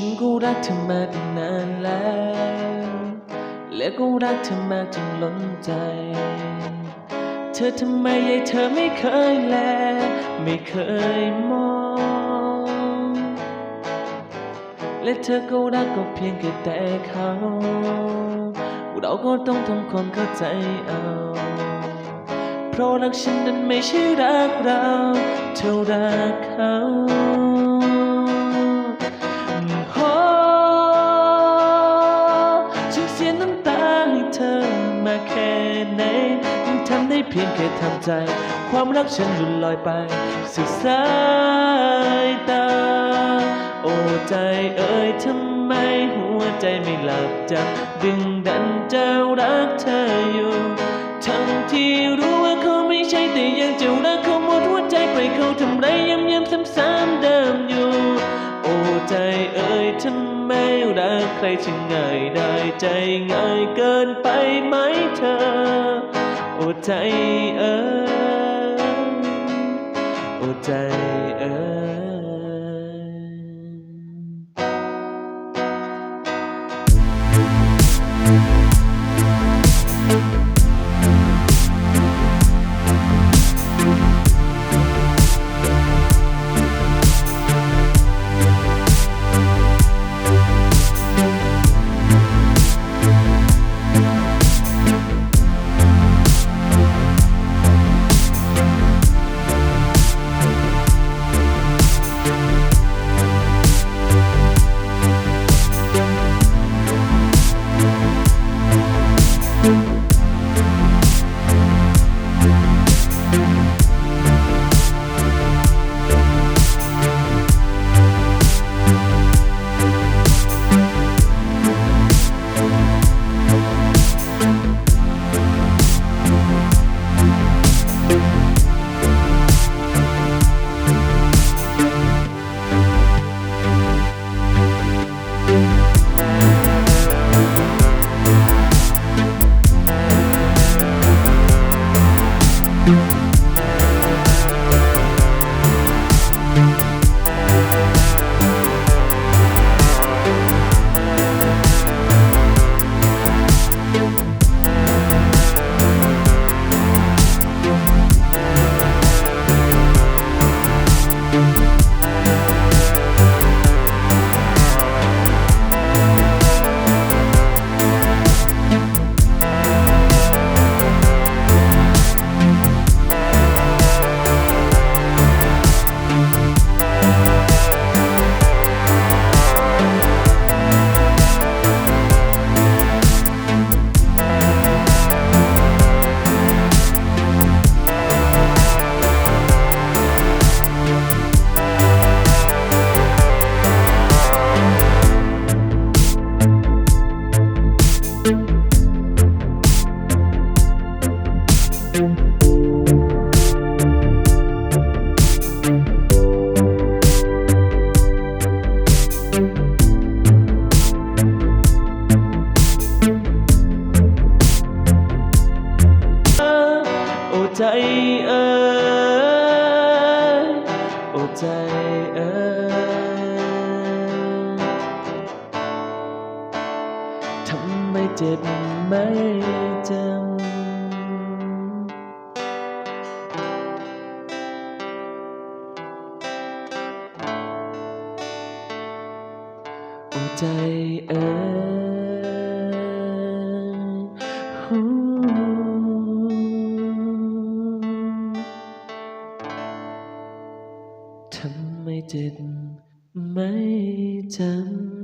ฉันก็รักเธอมาตั้งนานแล้ว และก็รักเธอมากจนล้นใจ เธอทำไมยายเธอไม่เคยแล ไม่เคยมอง และเธอก็รักก็เพียงแค่แต่เขา เราก็ต้องทำความเข้าใจเอา เพราะรักฉันนั้นไม่ใช่รักเราเท่ารักเขา แค่ไหนทำได้เพียงแค่ทำใจ ความรักฉันหลุดลอยไปสู่สายตา โอ้ใจเอ่ยทำไมหัวใจไม่หลับจำดึงดันจะรักเธออยู่ ทั้งที่รู้ว่าเขาไม่ใช่แต่ยังจะรักเขาหมดหัวใจไปเขาทำไรย้ำย้ำซ้ำ ไมรักใครช่งง่ายได้ใจง่ายเกินไปไหมเธอ โอ้ใจเออโอ้ใจเออ โอ้ใจเอ่ยโอ้ใจเอ่ยทำไมเจ็บไม่จำ อ้ใจเอ่ยฮู้ทำไมเจ็บไม่จำ